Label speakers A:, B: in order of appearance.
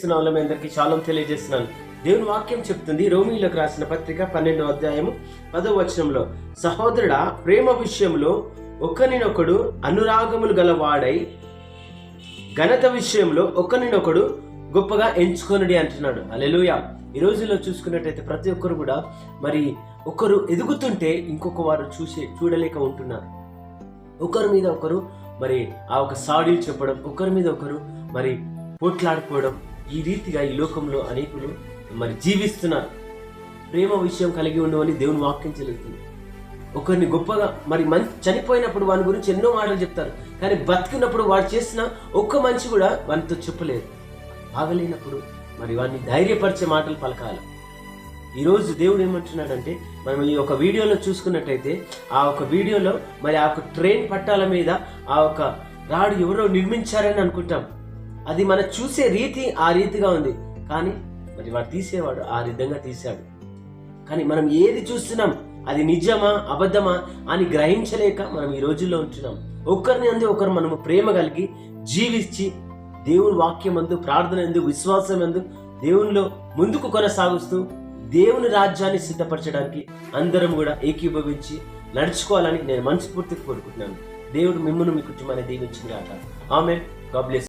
A: వాళ్ళ మీ అందరికీ చాలా తెలియజేస్తున్నాను. దేవుని వాక్యం చెప్తుంది రోమిలకు రాసిన పత్రిక పన్నెండో అధ్యాయము పదో వచనంలో సహోదరుడ ప్రేమ విషయంలో ఒకరినొకడు అనురాగములు గలవాడై ఘనత విషయంలో ఒకరినొకడు గొప్పగా ఎంచుకొనుడి అంటున్నాడు. అలెలుయ ఈ రోజుల్లో చూసుకున్నట్టయితే ప్రతి ఒక్కరు కూడా మరి ఒకరు ఎదుగుతుంటే ఇంకొక వారు చూసే చూడలేక ఉంటున్నారు. ఒకరి మీద ఒకరు మరి ఆ ఒక సాడీలు చెప్పడం ఒకరి మీద ఒకరు మరి పోట్లాడుకోవడం ఈ రీతిగా ఈ లోకంలో అనేకులు మరి జీవిస్తున్నారు. ప్రేమ విషయం కలిగి ఉండవని దేవుని వాక్యం చెల్లుతుంది ఒకరిని గొప్పగా మరి మంచి చనిపోయినప్పుడు వాని గురించి ఎన్నో మాటలు చెప్తారు. కానీ బతికినప్పుడు వాడు చేసిన ఒక్క మనిషి కూడా వానితో చెప్పలేదు. బాగలేనప్పుడు మరి వాడిని ధైర్యపరిచే మాటలు పలకాలి. ఈరోజు దేవుడు ఏమంటున్నాడంటే మనం ఈ ఒక వీడియోలో చూసుకున్నట్టయితే ఆ ఒక వీడియోలో మరి ఆ ఒక ట్రైన్ పట్టాల మీద ఆ ఒక రాడు ఎవరో నిర్మించారని అనుకుంటాం. అది మనం చూసే రీతి ఆ రీతిగా ఉంది. కానీ మరి వాడు తీసేవాడు ఆ విధంగా తీశాడు. కానీ మనం ఏది చూస్తున్నాం అది నిజమా అబద్ధమా అని గ్రహించలేక మనం ఈ రోజుల్లో ఉంటున్నాం. ఒకరిని అందు ఒకరు మనము ప్రేమ కలిగి జీవించి దేవుని వాక్యం అందు ప్రార్థన ఎందు విశ్వాసం ఎందు దేవునిలో ముందుకు కొనసాగుస్తూ దేవుని రాజ్యాన్ని సిద్ధపరచడానికి అందరం కూడా ఏకీభవించి నడుచుకోవాలని నేను మనస్ఫూర్తిగా కోరుకుంటున్నాను. దేవుడు మిమ్మల్ని మీ కుటుంబాన్ని దీవించిన కాక ఆమె గాడ్ బ్లెస్